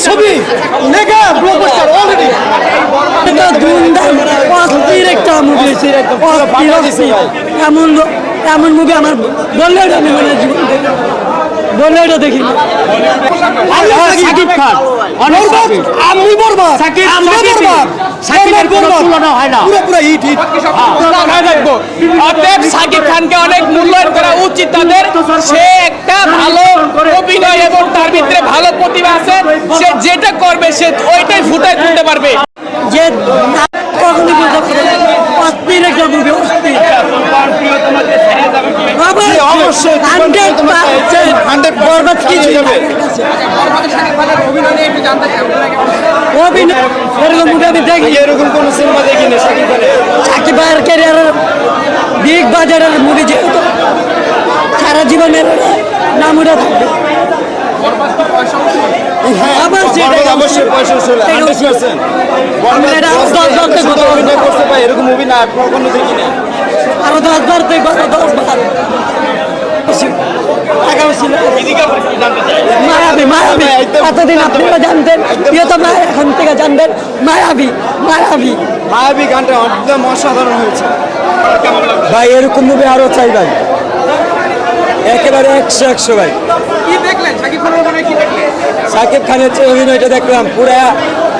ছবি mega blockbuster already এটা ধুমধাম অস্থির একটা মুভি অস্থির অস্থির এমন এমন মুভি আমার বললে এটা আমি মানে জীবন দেখি এটা দেখি সাকিব খান আমি বরবাদ সাকিব- আমরা সাকিব- সাকিবের কোনো তুলনা হয় না। পুরো পুরো হিট হিট অতএব সাকিব খানকে অনেক মূল্যায়ন করা উচিত তাদের। সে একটা ভালো অভিনয় এবং তার ভিতরে ভালো প্রতিভা আছে সে যেটা করবে সে ওইটাই ফুটায় তুলতে পারবে। যে না বলতে পারবে অস্থির একটা মুভি অস্থির। অবশ্যই, 100% 100% বরবাদ কিছু যাবে। অভিনয় এরকম মুভি আমি দেখি এরকম কোন সিনেমা দেখিনি সাকিব খানের সাকিব ভাইয়ের ক্যারিয়ারের বিগ বাজারের মুভি যেহেতু সারা জীবনের নাম উঠে থাকবে। এরকম মুভি না কখনো দেখিনি আরও দশ বার থেকে কত দশ বার টাকা ছিল মায়াবী মায়াবী কতদিন আপনারা জানতেন ইয়ে তো মা এখন থেকে জানবেন মায়াবী মায়াবী মায়াবী গানটা একদম অসাধারণ হয়েছে ভাই এরকম মুভি আরও চাই ভাই একেবারে একশো একশো ভাই। সাকিব খানের যে অভিনয়টা দেখলাম পুরা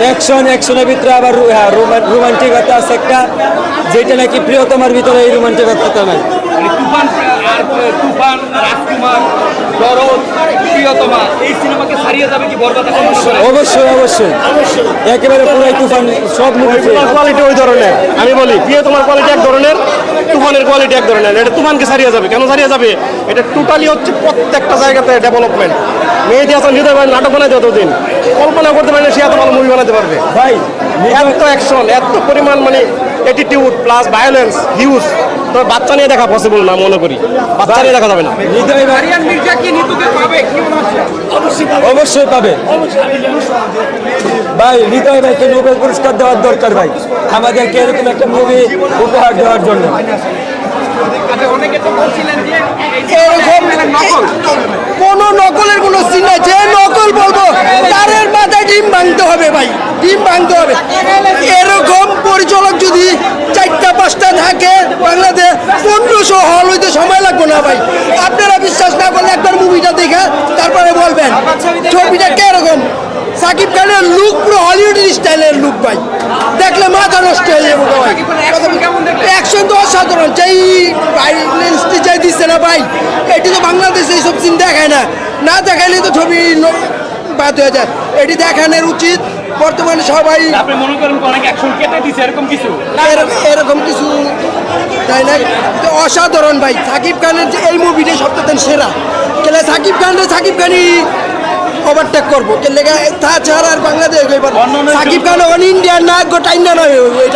অ্যাকশন অ্যাকশনের ভিতরে আবার রোমান্টিকতা আছে একটা যেটা নাকি প্রিয়তমার ভিতরে এই রোমান্টিকতা নাই। মানে তুফান আর তুফান রাজকুমার দরদ প্রিয়তমা এই সিনেমাকে ছাড়িয়ে যাবে কি বরবাদ অবশ্যই অবশ্যই। একেবারে পুরাই তুফান সব মুভি কোয়ালিটি ওই ধরনের। আমি বলি প্রিয় তোমার কোয়ালিটি এক ধরনের তুফানের কোয়ালিটি এক ধরনের। এটা তুফানকে ছাড়িয়ে যাবে। কেন ছাড়িয়ে যাবে? এটা টোটালি হচ্ছে প্রত্যেকটা জায়গাতে ডেভেলপমেন্ট মেহেদি হাসান, হৃদয় নাটক বানাই যতদিন কল্পনা করতে পারে না সে এত ভালো মুভি বানাতে পারবে। ভাই এত অ্যাকশন এত পরিমাণ মানে অ্যাটিটিউড প্লাস ভায়োলেন্স হিউজ তো বাচ্চা নিয়ে দেখা পসিবল না মনে করি। বাচ্চা নিয়ে দেখা যাবে না। অবশ্যই পাবে। ভাই হৃদয় ভাইকে নোবেল পুরস্কার দেওয়ার দরকার ভাই। আমাদেরকে এরকম একটা মুভি উপহার দেওয়ার জন্য। অনেকে তো বলছিলেন যে এরকম কোন নকলের কোন সিন নাই। যে নকল বলব হবে ভাই ডিম ভাঙতে হবে। এরকম পরিচালক যদি চারটা পাঁচটা থাকে বাংলাদেশ পনেরোশো হল হইতে সময় লাগবে না ভাই। আপনারা বিশ্বাস না করলে একবার মুভিটা দেখে তারপরে বলবেন ছবিটা কীরকম? সাকিব খানের লুক পুরো হলিউড স্টাইলের লুক ভাই। দেখলে মাথা নষ্ট হয়ে যাবে ভাই অ্যাকশন তো অসাধারণ। যেই ভাইলেন্সটি যাই দিচ্ছে না ভাই এটি তো বাংলাদেশে এইসব সিন দেখায় না। না দেখাইলে তো ছবি বাদ হয়ে যায়। এটি দেখানোর উচিত। বর্তমানে সবাই আপনি মনে করেন অনেক অ্যাকশন কেটে দিছে এরকম কিছু? এরকম এরকম কিছু তাই না? তো অসাধারণ ভাই সাকিব খানের যে এই মুভিটা সবচেয়ে সেরা। কেলে সাকিব খানের সাকিব খানই ওভারটেক করব। কেলে তাছাড়া আর বাংলাদেশ সাকিব খান অন ইন্ডিয়ার না গোটা ইন্ডিয়া নয় এটা